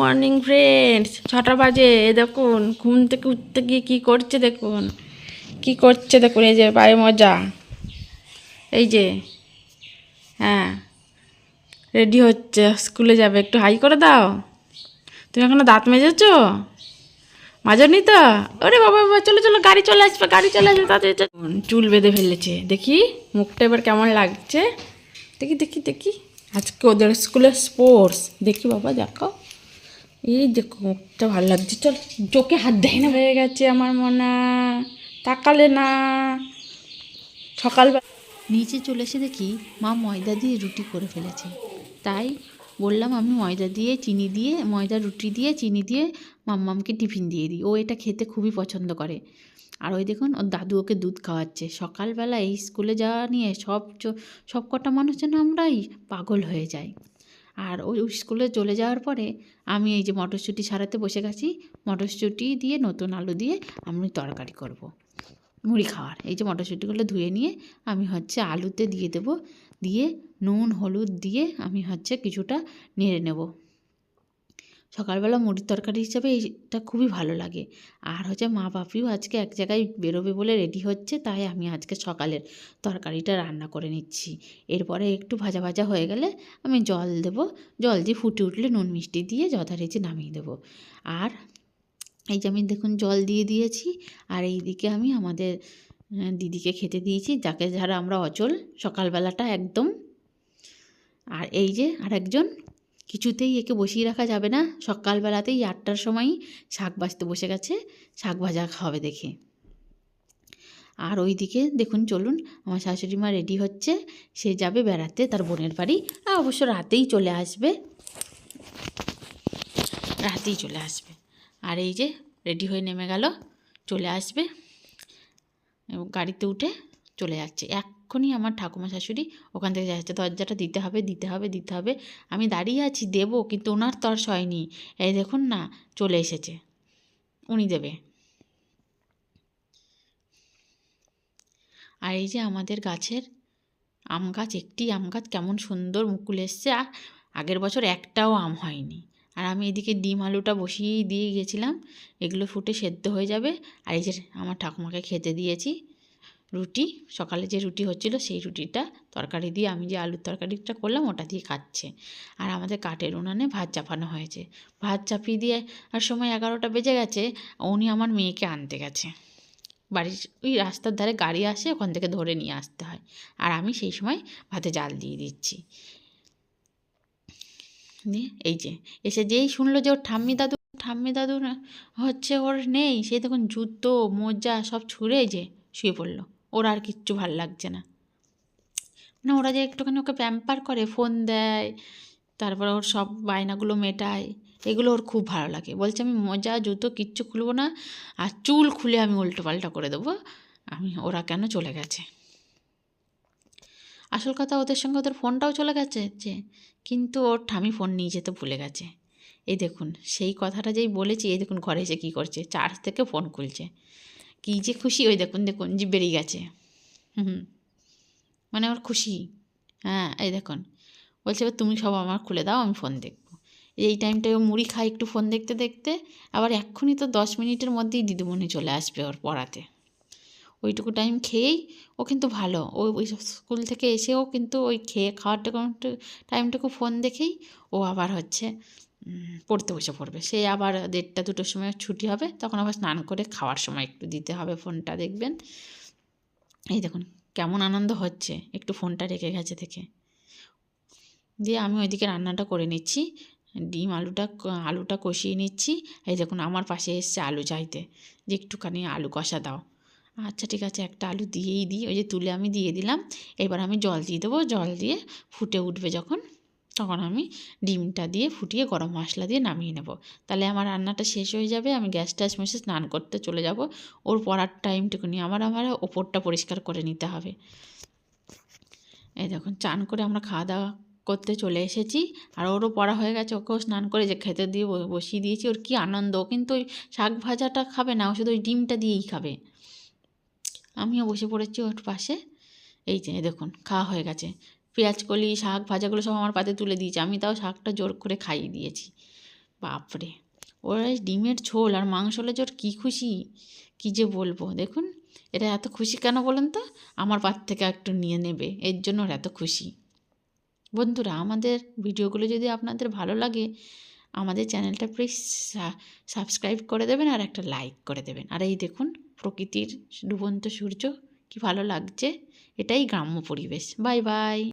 Morning friends ছটা বাজে দেখুন, ঘুম থেকে উঠতে গিয়ে কী করছে দেখুন? কি করছে দেখুন, এই যে পায়ে মজা। এই যে হ্যাঁ রেডি হচ্ছে, স্কুলে যাবে, একটু হাই করে দাও। তুমি এখনও দাঁত মেজেছো? মাজনি তো? ওরে বাবা বাবা, চলো চলো, গাড়ি চলে আসবে, গাড়ি চলে আসবে চলো। চুল বেঁধে ফেলেছে। দেখি, মুখটা এবার কেমন লাগছে? দেখি দেখি দেখি। আজকে ওদের স্কুলে স্পোর্টস দেখি বাবা দেখো এই দেখো মুখটা ভালো লাগছে চল চোখে হাত দেয় না। হয়ে গেছে আমার মনে তাকালে না। সকালবেলা নিচে চলে এসে দেখি মা ময়দা দিয়ে রুটি করে ফেলেছে। তাই বললাম আমি ময়দা দিয়ে চিনি দিয়ে ময়দা রুটি দিয়ে চিনি দিয়ে মাম্মামকে টিফিন দিয়ে দিই। ও এটা খেতে খুবই পছন্দ করে। আর ওই দেখুন ওর দাদু ওকে দুধ খাওয়াচ্ছে। সকালবেলা এই স্কুলে যাওয়া নিয়ে সব চ- সব কটা মানুষ যেন আমরাই পাগল হয়ে যাই। আর ওই স্কুলে চলে যাওয়ার পরে আমি এই যে মটরশুঁটি সারাতে বসে গেছি, মটরশুঁটি দিয়ে নতুন আলু দিয়ে আমি তরকারি করব। মুড়ি খাওয়ার। এই যে মটরশুঁটিগুলো ধুয়ে নিয়ে আমি হচ্ছে আলুতে দিয়ে দেব। দিয়ে নুন, হলুদ দিয়ে আমি হচ্ছে কিছুটা নেড়ে নেব। সকালবেলা মুড়ির তরকারি হিসাবে এইটা খুবই ভালো লাগে। আর হচ্ছে মা বাপিও আজকে এক জায়গায় বেরোবে বলে রেডি হচ্ছে, তাই আমি আজকে সকালের তরকারিটা রান্না করে নিচ্ছি। এরপরে একটু ভাজা ভাজা হয়ে গেলে আমি জল দেব। জল দিয়ে ফুটে উঠলে নুন মিষ্টি দিয়ে যথারীতি নামিয়ে দেবো। আর এই যে আমি দেখুন জল দিয়ে দিয়েছি, আর এইদিকে আমি আমাদের দিদিকে খেতে দিয়েছি, যাকে যারা আমরা অচল সকালবেলাটা একদম। আর এই যে আরেকজন কিছুতেই একে বসিয়ে রাখা যাবে না। সকালবেলাতেই আটটার সময়ই শাক ভাজতে বসে গেছে। শাক ভাজা খাওয়াবে দেখে। আর ওইদিকে দেখুন, চলুন, আমার শাশুড়ি মা রেডি হচ্ছে। সে যাবে বেড়াতে তার বোনের বাড়ি। আর অবশ্য রাতেই চলে আসবে। রাতেই চলে আসবে। আর এই যে রেডি হয়ে নেমে গেল, চলে আসবে। গাড়িতে উঠে চলে যাচ্ছে। এক্ষুনি আমার ঠাকুমা শাশুড়ি ওখান থেকে যাচ্ছে। দরজাটা দিতে হবে দিতে হবে দিতে হবে। আমি দাঁড়িয়ে আছি, দেবো, কিন্তু ওনার তর্স হয়নি। এই দেখুন না, চলে এসেছে। উনি দেবে। আর এই যে আমাদের গাছের আম গাছ, একটি আম গাছ কেমন সুন্দর মুকুল এসছে। আর আগের বছর একটাও আম হয়নি। আর আমি এদিকে ডিম আলুটা বসিয়েই দিয়ে গেছিলাম। এগুলো ফুটে সেদ্ধ হয়ে যাবে। আর এই যে আমার ঠাকুমাকে খেতে দিয়েছি। রুটি, সকালে যে রুটি হচ্ছিল সেই রুটিটা তরকারি দিয়ে আমি যে আলুর তরকারিটা করলাম ওটা দিয়ে খাচ্ছে আর আমাদের কাঠের উনানে ভাত চাপানো হয়েছে। ভাত চাপিয়ে দিয়ে আর সময় এগারোটা বেজে গেছে, উনি আমার মেয়েকে আনতে গেছে। বাড়ির ওই রাস্তার ধারে গাড়ি আসে, ওখান থেকে ধরে নিয়ে আসতে হয়। আর আমি সেই সময় ভাতে জাল দিয়ে দিচ্ছি। দিয়ে এই যে, এসে যেই শুনলো যে ওর ঠাম্মি দাদু ঠাম্মি দাদু হচ্ছে ওর নেই, সে তখন জুতো, মোজা সব ছুঁড়ে যে শুয়ে পড়ল। ওর আর কিচ্ছু ভালো লাগছে না। মানে ওরা যে একটুখানি ওকে প্যাম্পার করে ফোন দেয়, তারপর ওর সব বায়নাগুলো মেটায়, এগুলো ওর খুব ভালো লাগে। বলছে, আমি মোজা, জুতো কিচ্ছু খুলবো না, আর চুল খুলে আমি উল্টো পাল্টা করে দেবো। আমি, ওরা কেন চলে গেছে? আসল কথা, ওদের সঙ্গে ওদের ফোনটাও চলে গেছে যে, কিন্তু ওর ঠামি ফোন নিয়ে যেতে ভুলে গেছে। এই দেখুন, সেই কথাটা যেই বলেছি, এই দেখুন ঘরে এসে কী করছে, চার্জ থেকে ফোন খুলছে। কী যে খুশি? ওই দেখুন দেখুন, যে বেরিয়ে গেছে। হুম মানে ওর খুশি। হ্যাঁ এই দেখুন। বলছে, এবার তুমি সব আমার খুলে দাও, আমি ফোন দেখব। এই টাইমটায় ও মুড়ি খায় একটু ফোন দেখতে দেখতে। আবার এক্ষুনি তো দশ মিনিটের মধ্যেই দিদিমণি চলে আসবে ওর পড়াতে। ওইটুকু টাইম খেয়েই ও কিন্তু ভালো। ও ওই স্কুল থেকে এসেও কিন্তু ওই খেয়ে খাওয়ারটা টাইমটুকু ফোন দেখেই ও আবার হচ্ছে পড়তে বসে পড়বে। সে আবার দেড়টা দুটোর সময় ছুটি হবে, তখন আবার স্নান করে খাওয়ার সময় একটু দিতে হবে ফোনটা, দেখবেন? এই দেখুন, কেমন আনন্দ হচ্ছে, একটু ফোনটা রেখে গেছে থেকে। দিয়ে আমি ওইদিকে রান্নাটা করে নিচ্ছি, ডিম আলুটা আলুটা কষিয়ে নিচ্ছি। এই দেখুন, আমার পাশে এসছে আলু চাইতে, যে একটুখানি আলু কষা দাও। আচ্ছা ঠিক আছে, একটা আলু দিয়েই দিই, ওই যে তুলে আমি দিয়ে দিলাম, এবার আমি জল দিয়ে দেবো, জল দিয়ে ফুটে উঠবে যখন। তখন আমি ডিমটা দিয়ে ফুটিয়ে গরম মশলা দিয়ে নামিয়ে নেব। তাহলে আমার রান্নাটা শেষ হয়ে যাবে, আমি গ্যাস ট্যাস মুছে স্নান করতে চলে যাব। ওর পড়ার টাইমটুকুনি আমার আমার ওপরটা পরিষ্কার করে নিতে হবে। এই দেখুন, চান করে আমরা খাওয়া দাওয়া করতে চলে এসেছি। আর ওরও পড়া হয়ে গেছে, ওকেও স্নান করে যে খেতে দিয়ে বসিয়ে দিয়েছি। ওর কী আনন্দ কিন্তু ওই শাক ভাজাটা খাবে না, ও শুধু ওই ডিমটা দিয়েই খাবে। আমিও বসে পড়েছি ওর পাশে। এই যে দেখুন, খাওয়া হয়ে গেছে। পেঁয়াজ কলি, শাক ভাজাগুলো সব আমার পাতে তুলে দিয়েছে। আমি তাও শাকটা জোর করে খাইয়ে দিয়েছি। বাপরে! ওরা ডিমের ঝোল আর মাংস হলে যে ওর কী খুশি? কী যে বলব? দেখুন এটা এত খুশি কেন বলুন তো? আমার পাত থেকে একটু নিয়ে নেবে। এর জন্য ওর এত খুশি। বন্ধুরা, আমাদের ভিডিওগুলো যদি আপনাদের ভালো লাগে, আমাদের চ্যানেলটা প্লিজ সাবস্ক্রাইব করে দেবেন আর একটা লাইক করে দেবেন। আর এই দেখুন, প্রকৃতির ডুবন্ত সূর্য, কি ভালো লাগছে। এটাই গ্রাম্য পরিবেশ। Bye bye!